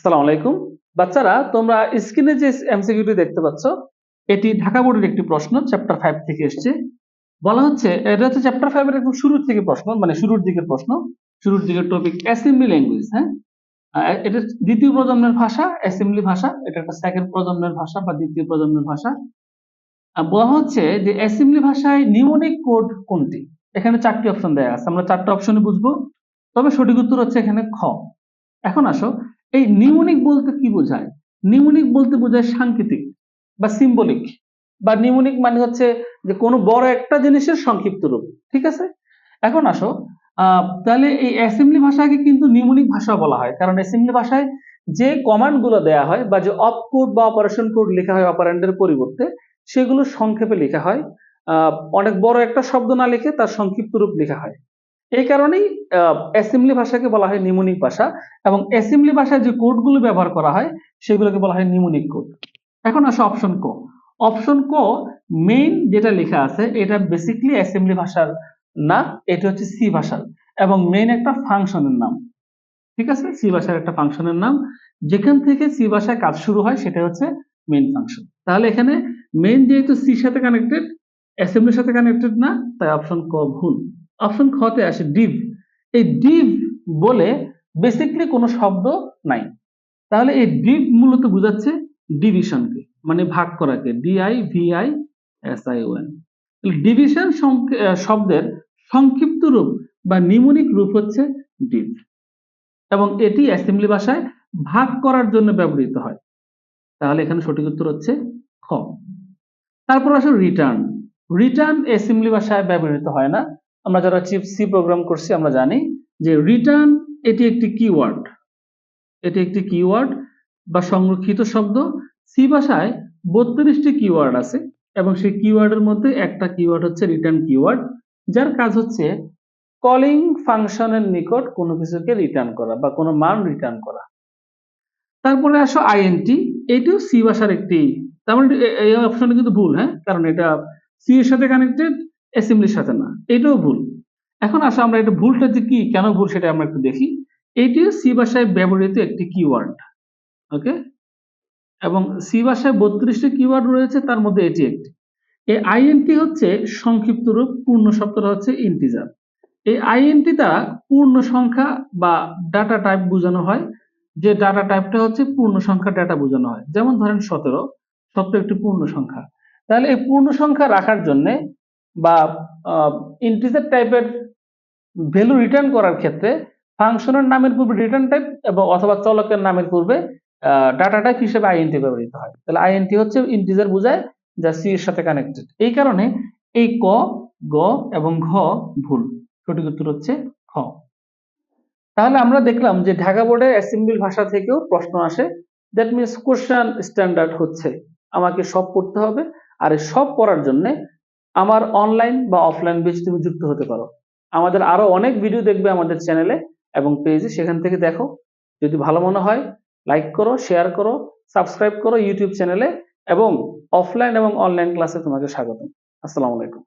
আসসালামু আলাইকুম। বাচ্চারা, তোমরা স্ক্রিনে যে এমসিকিউটি দেখতে পাচ্ছ, এটি ঢাকা বোর্ডের একটি প্রশ্ন চ্যাপ্টার ফাইভ থেকে এসছে। বলা হচ্ছে, এটা হচ্ছে চ্যাপ্টার ফাইভের একদম শুরুর থেকে প্রশ্ন মানে শুরুর দিকের প্রশ্ন। শুরুর দিকের টপিক অ্যাসেম্বলি ল্যাঙ্গুয়েজ হ্যাঁ? এটা দ্বিতীয় প্রজন্মের ভাষা অ্যাসেম্বলি ভাষা, এটা একটা সেকেন্ড প্রজন্মের ভাষা বা দ্বিতীয় প্রজন্মের ভাষা। বলা হচ্ছে যে অ্যাসেম্বলি ভাষায় নিউমনিক কোড কোনটি? এখানে চারটি অপশন দেওয়া আছে, আমরা চারটি অপশনে বুঝব। তবে সঠিক উত্তর হচ্ছে এখানে খ। এখন আসো এই নিউমনিক বলতে কি বোঝায়? নিউমনিক বলতে বোঝায় সাংকেতিক বা সিম্বলিক বা নিউমনিক মানে হচ্ছে যে কোনো বড় একটা জিনিসের সংক্ষিপ্ত রূপ। ঠিক আছে? এখন আসো তাহলে এই অ্যাসেম্বলি ভাষাকে কিন্তু নিউমনিক ভাষা বলা হয়। কারণ অ্যাসেম্বলি ভাষায় যে কমান্ডগুলো দেওয়া হয় বা যে অপ কোড বা অপারেশন কোড লেখা হয় অপারেন্ডের পরিবর্তে, সেগুলো সংক্ষেপে লেখা হয়। অনেক বড় একটা শব্দ না লিখে তার সংক্ষিপ্ত রূপ লেখা হয়। এই কারণেই অ্যাসেম্বলি ভাষাকে বলা হয় নিউমনিক ভাষা এবং অ্যাসেম্বলি ভাষায় যে কোডগুলো ব্যবহার করা হয়, সেগুলোকে বলা হয় নিউমনিক কোড এখন আসো অপশন ক। অপশন ক মেইন যেটা লেখা আছে, এটা বেসিকলি অ্যাসেম্বলি ভাষার না, এটা হচ্ছে সি ভাষার এবং মেইন একটা ফাংশনের নাম। ঠিক আছে? সি ভাষার একটা ফাংশনের নাম। যেখান থেকে সি ভাষায় কাজ শুরু হয় সেটা হচ্ছে মেইন ফাংশন তাহলে এখানে মেইন যেহেতু সির সাথে কানেক্টেড অ্যাসেম্বলির সাথে কানেক্টেড না, তাই অপশন ক ভুল। অপশন খতে আসে ডিভ এই ডিভ বলে বেসিকলি কোনো শব্দ নাই। তাহলে এই ডিভ মূলত বোঝাচ্ছে ডিভিশনকে মানে ভাগ করাকে D I V I S I O N division শব্দের সংক্ষিপ্ত রূপ বা নিমনিক রূপ হচ্ছে ডিভ এবং এটি অ্যাসেম্বলি ভাষায় ভাগ করার জন্য ব্যবহৃত হয়। তাহলে এখানে সঠিক উত্তর হচ্ছে খ। তারপর আসো রিটার্ন রিটার্ন অ্যাসেম্বলি ভাষায় ব্যবহৃত হয় না। আমরা যারা চিপ সি প্রোগ্রাম করছি, আমরা জানি যে রিটার্ন এটি একটি কিওয়ার্ড এটি একটি কিওয়ার্ড বা সংরক্ষিত শব্দ। সি ভাষায় বত্রিশটি কিওয়ার্ড আছে এবং সেই কিওয়ার্ডের মধ্যে একটা কিওয়ার্ড হচ্ছে রিটার্ন কিওয়ার্ড যার কাজ হচ্ছে কলিং ফাংশনের নিকট কোনো কিছুকে রিটার্ন করা বা কোনো মান রিটার্ন করা। তারপরে আসো আইএনটি এটিও সি ভাষার একটি, তার মানে এই অপশনটা কিন্তু ভুল হ্যাঁ? কারণ এটা সি এর সাথে কানেক্টেড অ্যাসেম্বলির সাথে না, এটাও ভুল। এখন আসো আমরা এটা ভুলটা যে কি, কেন ভুল সেটা আমরা একটু দেখি। এটিও সি ভাষায় ব্যবহৃত একটি কিওয়ার্ড ওকে এবং সি ভাষায় বত্রিশটি কিওয়ার্ড রয়েছে, তার মধ্যে এটি একটি। এই আইএনটি হচ্ছে সংক্ষিপ্ত রূপ, পূর্ণ শব্দটা হচ্ছে ইন্টিজার এই আইএনটি দ্বারা পূর্ণ সংখ্যা বা ডাটা টাইপ বোঝানো হয়, যে ডাটা টাইপটা হচ্ছে পূর্ণ সংখ্যা ডাটা বোঝানো হয়। যেমন ধরেন সতেরো সতেরো একটি পূর্ণ সংখ্যা। তাহলে এই পূর্ণ সংখ্যা রাখার জন্য বা ইন্টিজার টাইপের ভ্যালু রিটার্ন করার ক্ষেত্রে ফাংশনের নামের পূর্বে রিটার্ন টাইপ এবং অথবা চলকের নামের পূর্বে ডাটা টাইপ হিসেবে আইএনটি ব্যবহৃত হয়। তাহলে আইএনটি হচ্ছে ইন্টিজার বোঝায় যা সি এর সাথে কানেক্টেড এই কারণে এই ক, গ এবং ঘ ভুল। সঠিক উত্তর হচ্ছে খ তাহলে আমরা দেখলাম যে ঢাকা বোর্ডে অ্যাসেম্বলি ভাষা থেকেও প্রশ্ন আসে। দ্যাট মিনস কোশ্চেন স্ট্যান্ডার্ড হচ্ছে। আমাকে সব পড়তে হবে। আর সব পড়ার জন্য আমার অনলাইন বা অফলাইন পেজ তুমি যুক্ত হতে পারো। আমাদের আরও অনেক ভিডিও দেখবে আমাদের চ্যানেলে এবং পেজে সেখান থেকে দেখো। যদি ভালো মনে হয় লাইক করো শেয়ার করো সাবস্ক্রাইব করো ইউটিউব চ্যানেলে এবং অফলাইন এবং অনলাইন ক্লাসে তোমাকে স্বাগত আসসালামু আলাইকুম।